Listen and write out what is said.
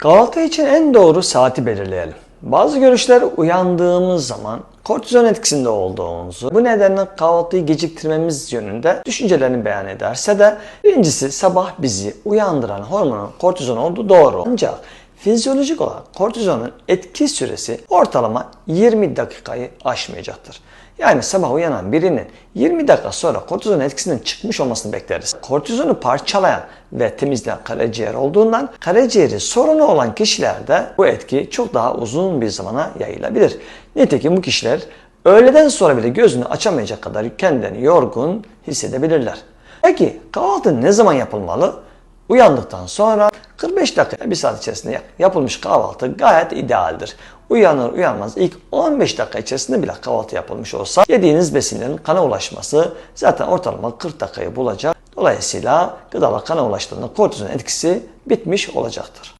Kahvaltı için en doğru saati belirleyelim. Bazı görüşler uyandığımız zaman kortizon etkisinde olduğumuzu, bu nedenle kahvaltıyı geciktirmemiz yönünde düşüncelerini beyan ederse de birincisi sabah bizi uyandıran hormonun kortizon olduğu doğru. Ancak fizyolojik olarak kortizonun etki süresi ortalama 20 dakikayı aşmayacaktır. Yani sabah uyanan birinin 20 dakika sonra kortizon etkisinden çıkmış olmasını bekleriz. Kortizonu parçalayan ve temizleyen karaciğer olduğundan karaciğeri sorunu olan kişilerde bu etki çok daha uzun bir zamana yayılabilir. Nitekim bu kişiler öğleden sonra bile gözünü açamayacak kadar kendilerini yorgun hissedebilirler. Peki kahvaltı ne zaman yapılmalı? Uyandıktan sonra 45 dakika, bir saat içerisinde yap- yapılmış kahvaltı gayet idealdir. Uyanır uyanmaz ilk 15 dakika içerisinde bile kahvaltı yapılmış olsa yediğiniz besinlerin kana ulaşması zaten ortalama 40 dakikayı bulacak. Dolayısıyla gıdalar kana ulaştığında kortizon etkisi bitmiş olacaktır.